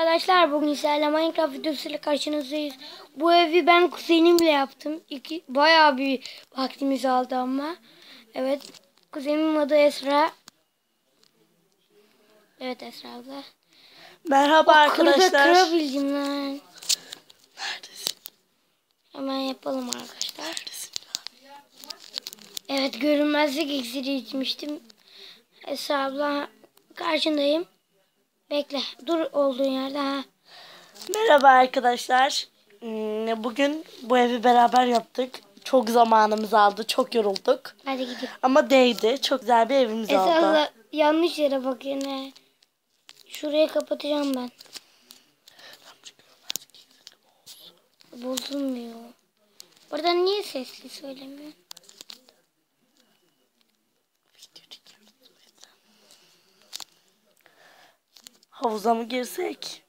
Arkadaşlar bugün sizlerle Minecraft videosuyla karşınızdayız. Bu evi ben kuzenimle yaptım. İki, bayağı bir vaktimiz aldı ama. Evet. Kuzenimin adı Esra. Evet Esra abla. Merhaba Kırda arkadaşlar. kırabildim lan. Neredesin? Hemen yapalım arkadaşlar. Neredesin? Evet görünmezlik iksiri içmiştim. Esra abla karşındayım. Bekle. Dur olduğun yerde ha. Merhaba arkadaşlar. Hmm, Bugün bu evi beraber yaptık. Çok zamanımız aldı. Çok yorulduk. Hadi gidelim. Ama değdi. Çok güzel bir evimiz oldu. abla yanlış yere bak yine. Şurayı kapatacağım ben. Bozulmuyor. Burada niye sesli söylemiyor? Havuza mı girsek?